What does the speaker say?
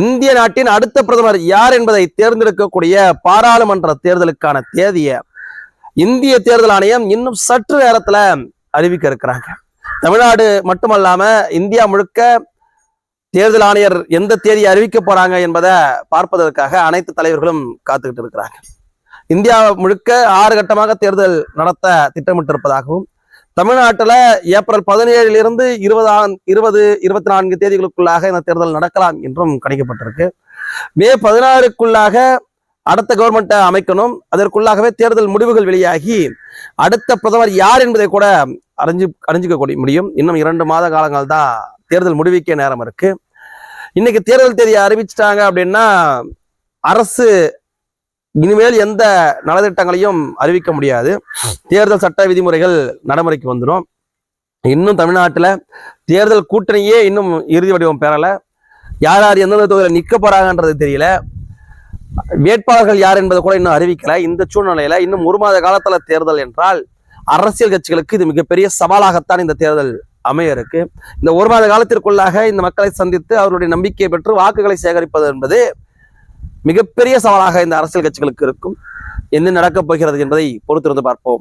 இந்திய நாட்டின் அடுத்த பிரதமர் யார் என்பதை தேர்ந்தெடுக்கக்கூடிய பாராளுமன்ற தேர்தலுக்கான தேதியை இந்திய தேர்தல் ஆணையம் இன்னும் சற்று நேரத்துல அறிவிக்க இருக்கிறாங்க. தமிழ்நாடு மட்டுமல்லாம இந்தியா முழுக்க தேர்தல் ஆணையர் எந்த தேதியை அறிவிக்க போறாங்க என்பதை பார்ப்பதற்காக அனைத்து தலைவர்களும் காத்துக்கிட்டு இருக்கிறாங்க. இந்தியா முழுக்க ஆறு கட்டமாக தேர்தல் நடத்த திட்டமிட்டிருப்பதாகவும் தமிழ்நாட்டுல ஏப்ரல் பதினேழிலிருந்து இருபதாம் இருபது இருபத்தி நான்கு தேதிகளுக்குள்ளாக இந்த தேர்தல் நடக்கலாம் என்றும் கணிக்கப்பட்டிருக்கு. மே பதினாறுக்குள்ளாக அடுத்த கவர்மெண்ட்டை அமைக்கணும். அதற்குள்ளாகவே தேர்தல் முடிவுகள் வெளியாகி அடுத்த பிரதமர் யார் என்பதை கூட அறிஞ்சு அறிஞ்சிக்க முடியும். இன்னும் இரண்டு மாத காலங்கள் தான் தேர்தல் முடிவிக்க நேரம் இருக்கு. இன்னைக்கு தேர்தல் தேதியை அறிவிச்சிட்டாங்க அப்படின்னா அரசு இனிமேல் எந்த நலத்திட்டங்களையும் அறிவிக்க முடியாது. தேர்தல் சட்ட விதிமுறைகள் நடைமுறைக்கு வந்துடும் இன்னும் தமிழ்நாட்டில் தேர்தல் கூட்டணியே இன்னும் இறுதி வடிவம் பெறலை. யார் யார் எந்தெந்த தொகுதியில் நிற்க போறாங்கன்றது தெரியல. வேட்பாளர்கள் யார் என்பதை கூட இன்னும் அறிவிக்கல. இந்த சூழ்நிலையில இன்னும் ஒரு மாத காலத்துல தேர்தல் என்றால் அரசியல் கட்சிகளுக்கு இது மிகப்பெரிய சவாலாகத்தான் இந்த தேர்தல் அமைய இருக்கு இந்த ஒரு மாத காலத்திற்குள்ளாக இந்த மக்களை சந்தித்து அவருடைய நம்பிக்கையை பெற்று வாக்குகளை சேகரிப்பது என்பது மிகப்பெரிய சவாலாக இந்த அரசியல் கட்சிகளுக்கு இருக்கும். என்ன நடக்கப் போகிறது என்பதை பொறுத்திருந்து பார்ப்போம்.